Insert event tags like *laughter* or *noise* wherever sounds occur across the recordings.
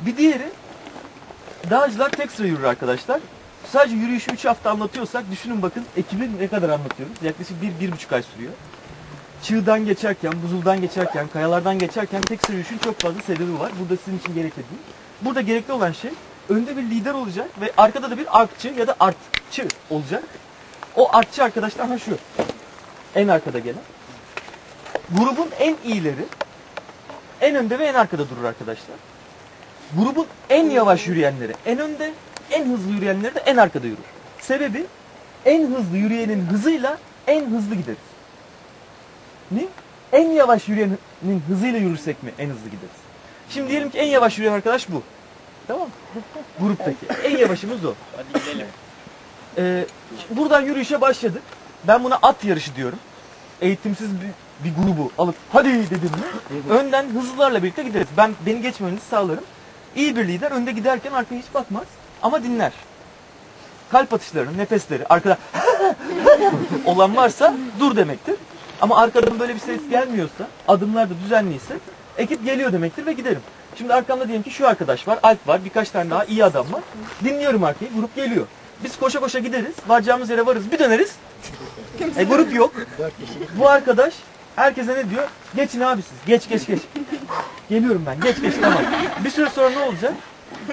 Bir diğeri dağcılar tek sıra yürür arkadaşlar. Sadece yürüyüşü 3 hafta anlatıyorsak düşünün bakın ekibi ne kadar anlatıyoruz. Yaklaşık 1-1,5 ay sürüyor. Çığdan geçerken, buzuldan geçerken, kayalardan geçerken tek sıra yürüyüşün çok fazla sebebi var. Burada sizin için gerekli değil. Burada gerekli olan şey önde bir lider olacak ve arkada da bir arkçı ya da artçı olacak. O artçı arkadaşlar aha şu. En arkada gelen. Grubun en iyileri en önde ve en arkada durur arkadaşlar. Grubun en yavaş yürüyenleri en önde, en hızlı yürüyenleri de en arkada yürür. Sebebi en hızlı yürüyenin hızıyla en hızlı gideriz. Ne? En yavaş yürüyenin hızıyla yürürsek mi en hızlı gideriz? Şimdi diyelim ki en yavaş yürüyen arkadaş bu. Tamam mı? Gruptaki. En yavaşımız o. Hadi gidelim. Ee, buradan yürüyüşe başladık. Ben buna at yarışı diyorum. Eğitimsiz bir, bir grubu alıp hadi dedim mi önden hızlılarla birlikte gideriz. Ben beni geçmenizi sağlarım. İyi bir lider önde giderken arkaya hiç bakmaz ama dinler. Kalp atışları, nefesleri, arkada *laughs* olan varsa dur demektir. Ama arkadan böyle bir ses gelmiyorsa, adımlar da düzenliyse ekip geliyor demektir ve giderim. Şimdi arkamda diyelim ki şu arkadaş var, Alp var, birkaç tane daha iyi adam var. Dinliyorum arkayı, grup geliyor. Biz koşa koşa gideriz, varacağımız yere varız, bir döneriz. E grup yok. Bu arkadaş herkese ne diyor? Geçin abi siz, geç geç geç. Geliyorum ben, geç geç tamam. Bir süre sonra ne olacak?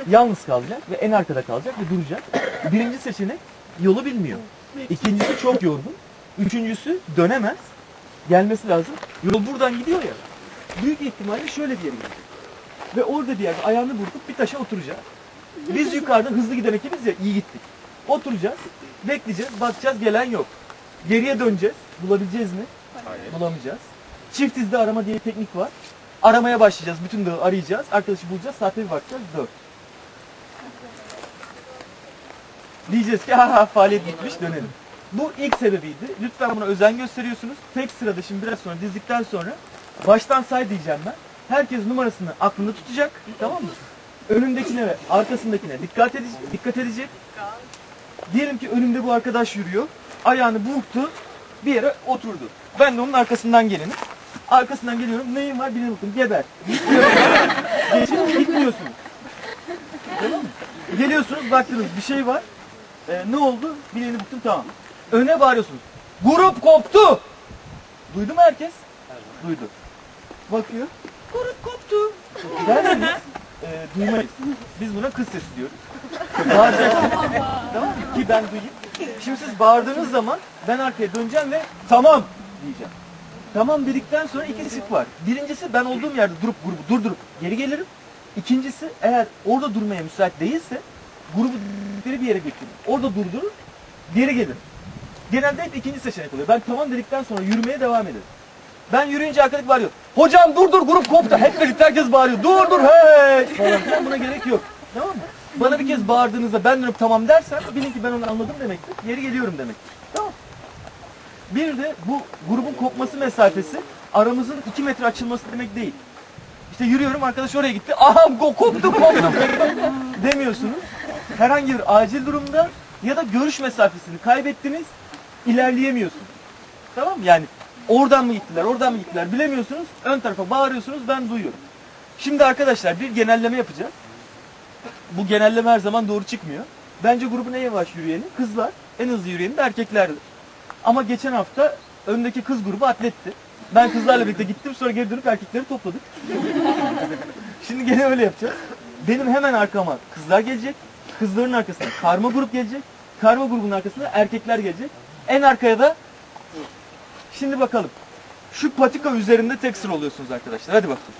Yalnız kalacak ve en arkada kalacak ve duracak. Birinci seçenek yolu bilmiyor. İkincisi çok yorgun. Üçüncüsü dönemez. Gelmesi lazım. Yol buradan gidiyor ya. Büyük ihtimalle şöyle bir yere gidiyor. Ve orada bir yerde ayağını burkup bir taşa oturacak. Biz yukarıda hızlı giden ekibiz ya iyi gittik. Oturacağız, bekleyeceğiz, bakacağız gelen yok. Geriye döneceğiz. Bulabileceğiz mi? Bulamayacağız. Çift izde arama diye bir teknik var. Aramaya başlayacağız. Bütün dağı arayacağız. Arkadaşı bulacağız. Saate bir bakacağız. Dört. Diyeceğiz ki ha faaliyet bitmiş dönelim. Bu ilk sebebiydi. Lütfen buna özen gösteriyorsunuz. Tek sırada şimdi biraz sonra dizdikten sonra baştan say diyeceğim ben. Herkes numarasını aklında tutacak. Tamam mı? Önündekine ve arkasındakine dikkat edecek. Dikkat edecek. Diyelim ki önümde bu arkadaş yürüyor. Ayağını burktu. Bir yere oturdu. Ben de onun arkasından gelenim. Arkasından geliyorum. Neyin var bileğine bakın. Geber. Geçip gitmiyorsunuz. Tamam mı? Geliyorsunuz baktınız bir şey var. Ee, ne oldu? Bileğini buktum tamam. Öne bağırıyorsunuz. Grup koptu. Duydu mu herkes? Duydu. Bakıyor. Grup koptu. Der miyiz? Ee, duymayız. Biz buna kız sesi diyoruz. Bağıracaksınız. *laughs* tamam mı? Ki ben duyayım. Şimdi siz bağırdığınız zaman ben arkaya döneceğim ve tamam diyeceğim. Tamam dedikten sonra iki tip var. Birincisi ben olduğum yerde durup grubu durdurup geri gelirim. İkincisi eğer orada durmaya müsait değilse grubu bir yere götürür. Orada durdurur, geri gelir. Genelde hep ikinci seçenek oluyor. Ben tamam dedikten sonra yürümeye devam ederim. Ben yürüyünce arkadaş bağırıyor. Hocam dur dur grup koptu. Hep birlikte herkes bağırıyor. Dur dur hey falan buna gerek yok. Tamam mı? Bana bir kez bağırdığınızda ben dönüp tamam dersen bilin ki ben onu anladım demektir. Geri geliyorum demektir. Bir de bu grubun kopması mesafesi aramızın 2 metre açılması demek değil. İşte yürüyorum arkadaş oraya gitti. Aha go- koptu koptu *laughs* demiyorsunuz. Herhangi bir acil durumda ya da görüş mesafesini kaybettiniz ilerleyemiyorsunuz. Tamam mı? Yani oradan mı gittiler oradan mı gittiler bilemiyorsunuz. Ön tarafa bağırıyorsunuz ben duyuyorum. Şimdi arkadaşlar bir genelleme yapacağız. Bu genelleme her zaman doğru çıkmıyor. Bence grubun en yavaş yürüyeni kızlar, en hızlı yürüyeni de erkeklerdir. Ama geçen hafta öndeki kız grubu atletti. Ben kızlarla birlikte gittim sonra geri dönüp erkekleri topladık. Şimdi gene öyle yapacağız. Benim hemen arkama kızlar gelecek. Kızların arkasına karma grup gelecek. Karma grubun arkasına erkekler gelecek. En arkaya da şimdi bakalım. Şu patika üzerinde tek sıra oluyorsunuz arkadaşlar. Hadi bakalım.